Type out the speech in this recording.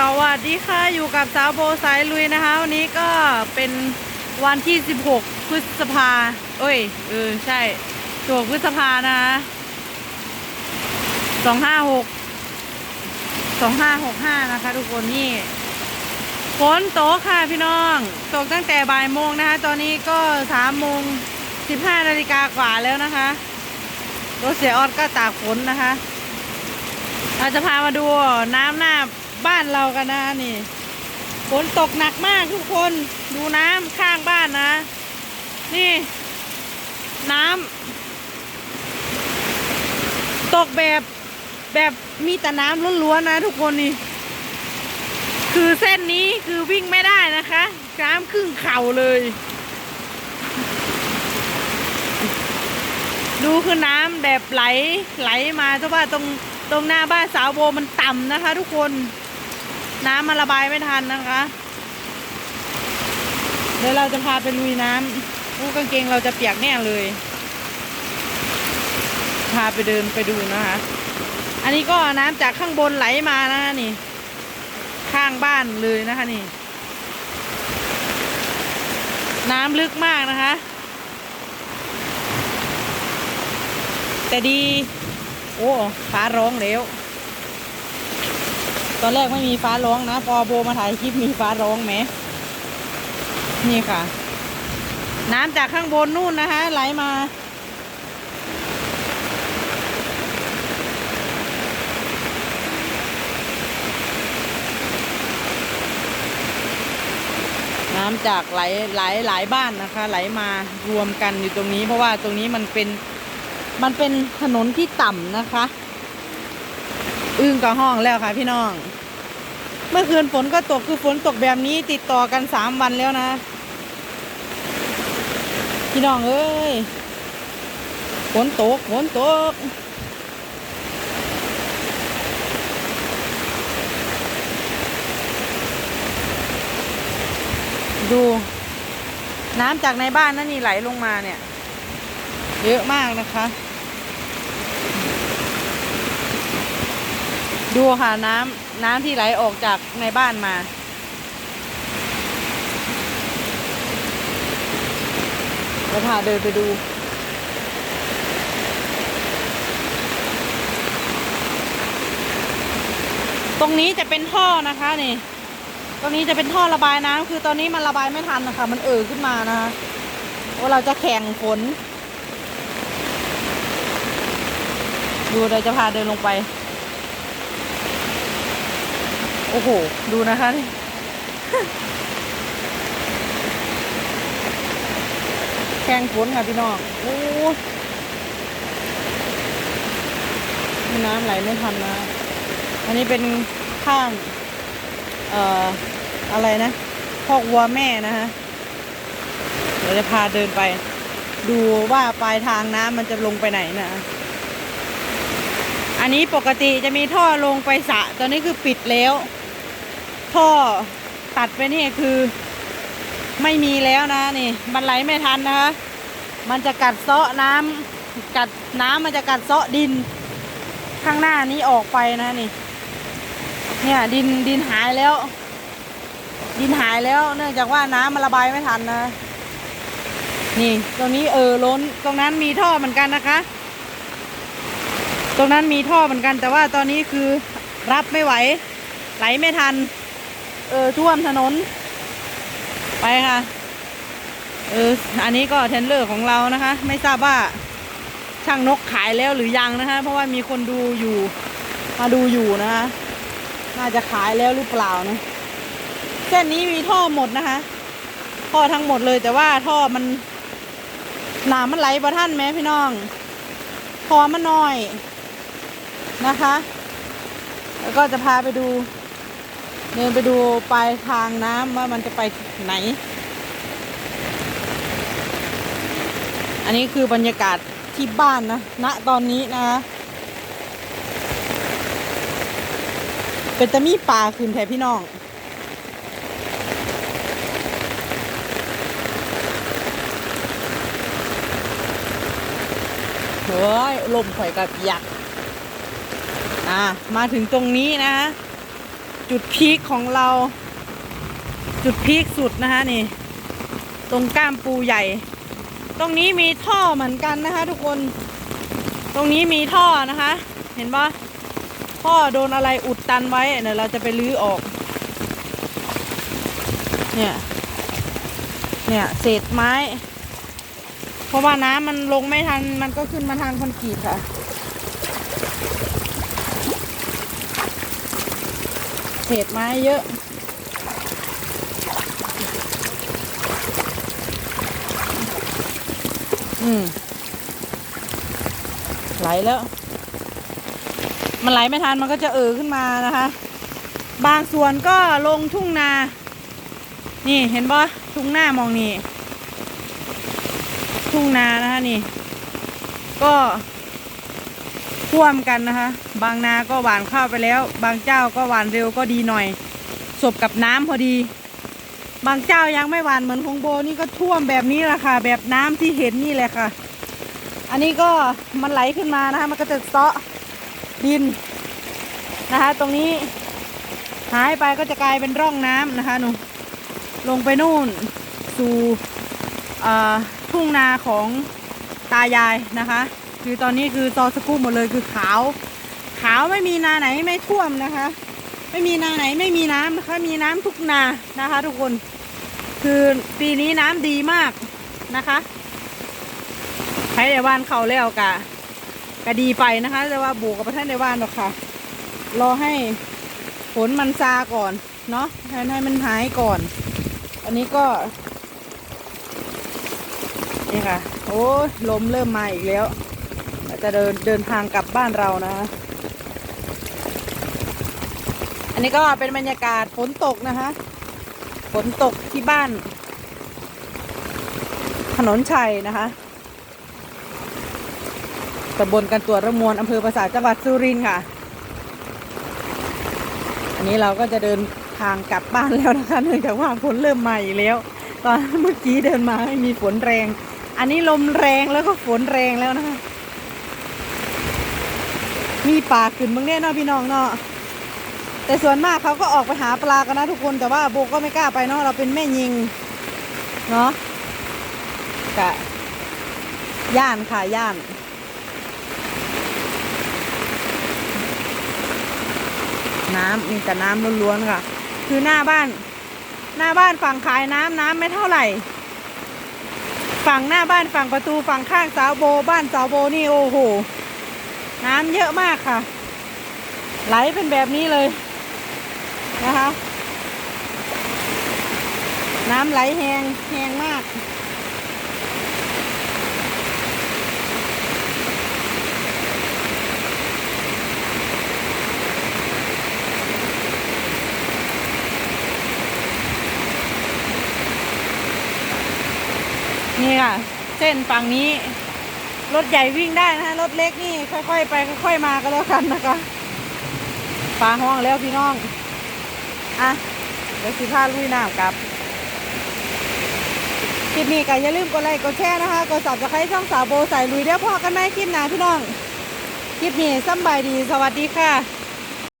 สวัสดีค่ะ อยู่กับสาวโบสายลุยนะคะ วันนี้ก็เป็นวันที่ 16 พฤษภาเอ้ย เออ ใช่16พฤษภานะคะ256 2565 นะคะ ทุกคนนี่ฝนตกค่ะพี่น้องตกตั้งแต่บ่ายโมงนะคะ ตอนนี้ก็3โมง15นาฬิกากว่าแล้วนะคะรถเสียออดก็ตากฝนนะคะ เราจะพามาดูน้ำหน้า บ้านเรากันนะนี่ฝนตกหนักมากทุกคนดูน้ำข้างบ้านนะ นี่ น้ำตกแบบแบบมีแต่น้ำล้วนๆนะทุกคนนี่ คือเส้นนี้คือวิ่งไม่ได้นะคะน้ำครึ่งเข่าเลย ดูคือน้ำแบบไหลไหลมาเพราะว่าตรงตรงหน้าบ้านสาวโบมันต่ำนะคะ ทุกคน น้ำมันระบายไม่ทันนะคะ เดี๋ยวเราจะพาไปลุยน้ำอู้กางเกงเราจะเปียกแน่เลย พาไปเดินไปดูนะคะ อันนี้ก็น้ำจากข้างบนไหลมานะคะนี่ ข้างบ้านเลยนะคะนี่ น้ำลึกมากนะคะ แต่ดี โอ้ฟ้าร้องแล้ว ตอนแรกไม่มีฟ้าร้องนะ พอโบมาถ่ายคลิปมีฟ้าร้องไหม นี่ค่ะ น้ำจากข้างบนนู่นนะคะ ไหลมาน้ำจากไหลหลายหลายบ้านนะคะ ไหลมารวมกันอยู่ตรงนี้ เพราะว่าตรงนี้มันเป็นมันเป็นถนนที่ต่ำนะคะ อึ้งกับห้องแล้วค่ะพี่น้อง เมื่อคืนฝนก็ตกคือฝนตกแบบนี้ติดต่อกันสามวันแล้วนะ พี่น้องเอ้ยฝนตกฝนตกดู น้ำจากในบ้านนั่นนี่ไหลลงมาเนี่ย เยอะมากนะคะ ดูค่ะน้ำ น้ำที่ไหลออกจากในบ้านมา จะพาเดินไปดูตรงนี้จะเป็นท่อนะคะนี่ ตรงนี้จะเป็นท่อระบายน้ำคือตอนนี้มันระบายไม่ทันนะคะ มันเอ่อขึ้นมานะคะว่าเราจะแข่งฝน ดูเราจะพาเดินลงไป โอ้โห ดูนะคะนี่แข่งฝนค่ะพี่น้องโอ้มีน้ำไหลไม่ทันนะ อันนี้เป็นข้างเอ่ออะไรนะพอกวัวแม่นะฮะเดี๋ยวจะพาเดินไป ดูว่าปลายทางน้ำมันจะลงไปไหนนะ อันนี้ปกติจะมีท่อลงไปสระตอนนี้คือปิดแล้ว ท่อตัดไปนี่คือไม่มีแล้วนะนี่มันไหลไม่ทันนะคะมันจะกัดเซาะน้ำกัดน้ำมันจะกัดเซาะดิน ข้างหน้านี้ออกไปนะนี่ เนี่ยดินดินหายแล้ว ดินหายแล้ว เนื่องจากว่าน้ำมันระบายไม่ทันนะ นี่ตรงนี้เออล้นตรงนั้นมีท่อเหมือนกันนะคะ ตรงนั้นมีท่อเหมือนกัน แต่ว่าตอนนี้คือรับไม่ไหว ไหลไม่ทัน เออท่วมถนน ไปค่ะ เออ อันนี้ก็เทนเลอร์ของเรานะคะ ไม่ทราบว่าช่างนกขายแล้วหรือยังนะคะ เพราะว่ามีคนดูอยู่มาดูอยู่นะคะ น่าจะขายแล้วหรือเปล่านะเส้นนี้มีท่อหมดนะคะท่อทั้งหมดเลยแต่ว่าท่อมันหนามันไหลบ่ท่านไหมพี่น้องท่อมันน้อยนะคะ แล้วก็จะพาไปดู เดินไปดูปลายทางน้ำว่ามันจะไปไหน อันนี้คือบรรยากาศที่บ้านนะณตอนนี้นะ เป็นตะมีปลาคืนแทนพี่น้องเฮ้ยลมข่อยกับยักษ์อ่ามาถึงตรงนี้นะ จุดพีคของเรา จุดพีคสุดนะคะนี่ ตรงก้ามปูใหญ่ ตรงนี้มีท่อเหมือนกันนะคะ ทุกคน ตรงนี้มีท่อนะคะ เห็นปะท่อโดนอะไรอุดตันไว้เดี๋ยวเราจะไปรื้อออก เนี่ย เนี่ยเศษไม้ เพราะว่าน้ำมันลงไม่ทันมันก็ขึ้นมาทางคอนกรีตค่ะ เศษไม้เยอะ อืม ไหลแล้ว มันไหลไม่ทันมันก็จะเอ่อขึ้นมานะคะ บางส่วนก็ลงทุ่งนา นี่เห็นปะทุ่งหน้ามองนี่ ทุ่งนานะคะนี่ ก็ ท่วมกันนะคะ บางนาก็หวานข้าวไปแล้ว บางเจ้าก็หวานเร็วก็ดีหน่อยสบกับน้ำพอดี บางเจ้ายังไม่หวานเหมือนของโบนี่ก็ท่วมแบบนี้แหละค่ะ แบบน้ำที่เห็นนี่แหละค่ะ อันนี้ก็มันไหลขึ้นมานะคะ มันก็จะเซาะดินนะคะ ตรงนี้หายไปก็จะกลายเป็นร่องน้ำนะคะหนูลงไปนู่นสู่อ่าทุ่งนาของตายายนะคะ คือตอนนี้คือตอสกูปหมดเลยคือขาว ขาวไม่มีนาไหนไม่ท่วมนะคะ ไม่มีนาไหนไม่มีน้ำนะคะ มีน้ำทุกนานะคะ ทุกคน คือปีนี้น้ำดีมากนะคะใครในบ้านเขาแล้วกะกะดีไปนะคะ แต่ว่าบูกับประท่านในบ้านหรอกค่ะ รอให้ฝนมันซาก่อน เนาะให้มันหายก่อน อันนี้ก็นี่ค่ะ โอ้ลมเริ่มมาอีกแล้ว จะเดินเดินทางกลับบ้านเรานะคะอันนี้ก็เป็นบรรยากาศฝนตกนะคะ ฝนตกที่บ้าน ถนนชัยนะคะตำบลกันตัวระมวลอำเภอปราสาทจังหวัดสุรินทร์ค่ะ อันนี้เราก็จะเดินทางกลับบ้านแล้วนะคะ เนื่องจากว่าฝนเริ่มมาอีกแล้ว ตอนเมื่อกี้เดินมาไม่มีฝนแรง อันนี้ลมแรงแล้วก็ฝนแรงแล้วนะคะ มีป่าขึ้นบางแน่เนอะพี่น้องเนาะแต่ส่วนมากเขาก็ออกไปหาปลากันนะทุกคนแต่ว่าโบก็ไม่กล้าไปเนาะเราเป็นแม่ยิงเนาะกะย่านค่ะย่านน้ำมีแต่น้ำล้วนๆค่ะ คือหน้าบ้าน หน้าบ้านฝั่งขายน้ำน้ำไม่เท่าไหร่ ฝั่งหน้าบ้านฝั่งประตูฝั่งข้างสาวโบ บ้านสาวโบนี่โอ้โห น้ำเยอะมากค่ะ ไหลเป็นแบบนี้เลยนะคะ น้ำไหลแหงแหงมาก นี่ค่ะ เส้นฝั่งนี้ รถใหญ่วิ่งได้นะคะรถเล็กนี่ค่อยๆไปค่อยๆมาก็แล้วกันนะคะปลาห้องแล้วพี่น้อง อะ เดี๋ยวสิพาลุยน้ำกับคลิปนี้ก็อย่าลืมกดไลค์กดแชร์นะคะ กดสับสไครต์ช่องสาวโบใส่ลุยเดี๋ยวพอกันไหมคลิปหน้าพี่น้อง คลิปนี้สำบายดีสวัสดีค่ะ